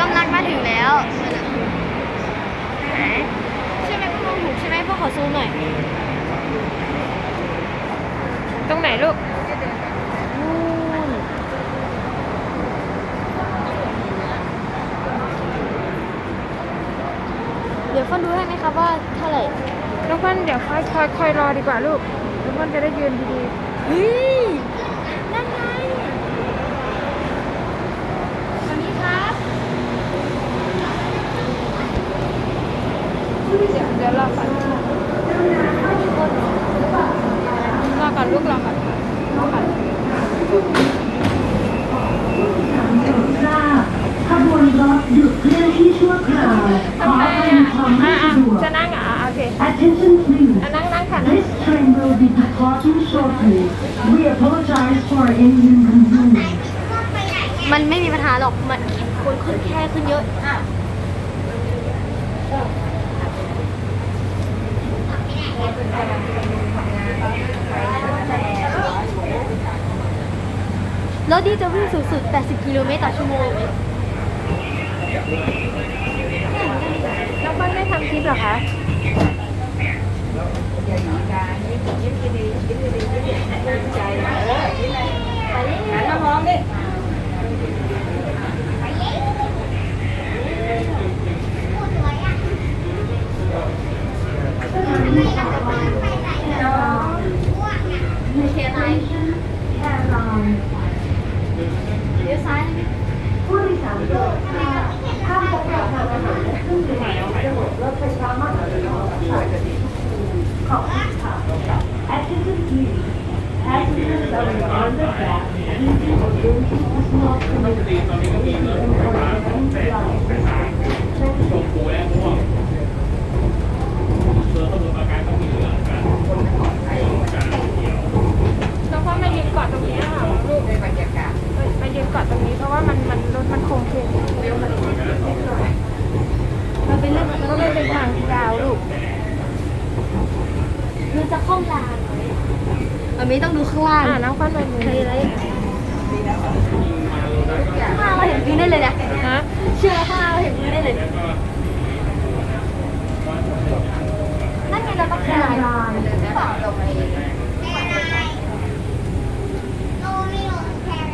กำลังมาถึงแล้วใช่ไหมพวกมองถูกใช่ไหมพวกขอซูมหน่อย ตรงไหนลูกนู่นเดี๋ยวฟันดูให้ไหมครับว่าเท่าไหร่น้องเพิ่นเดี๋ยวคอยคอยคอยรอดีกว่าลูก น้องเพิ่นจะได้ยืนดีเฮ้ยนั่นไงวันนี้ครับเดี๋ยวรอก่อนรอก่อนลูกรอก่อนรอก่อนขบวนรถหยุดเคลื่อนที่ชั่วคราวขอให้ความไม่สะดวกจะนั่งอะโอเค Attention please อะนั่งนั่งค่ะนั่ง This train will be departing shortly We apologize for any inconvenience มันไม่มีปัญหาหรอก มันคนขึ้นแค่ขึ้นเยอะแล้วดีจะวิ่งสูงสุด 80 กิโลเมตรต่อชั่วโมงน้องเพิ่นไม่ทำคลิปเหรอคะ เชียร์ไทยเลี้ยวซ้ายผู้โดยสารโปรดทราบห้ามพกพาอาหารและเครื่องดื่มในระบบรถไฟฟ้ามาตรฐานสายการบินขอบคุณค่ะ Attention please Passengers are on the track using or going to personal commitment น้องเพิ่นมายืนเกาะตรงนี้ค่ะลูกมายืนเกาะตรงนี้เพราะว่ามันมันรถมันโค้งเคง มัน เป็นเรื่องมันก็เลยเป็นทางยาวลูกมันจะคล่องลานมันไม่ต้องดูข้างล่างอ่าน้องเพิ่นมายืนใครอะไรข้างล่างเราเห็นวิวได้เลยนะฮะเชื่อข้างล่างเราเห็นวิวได้เลยนั่นไงเราต้องขนาดหรือเปล่าตรงนี้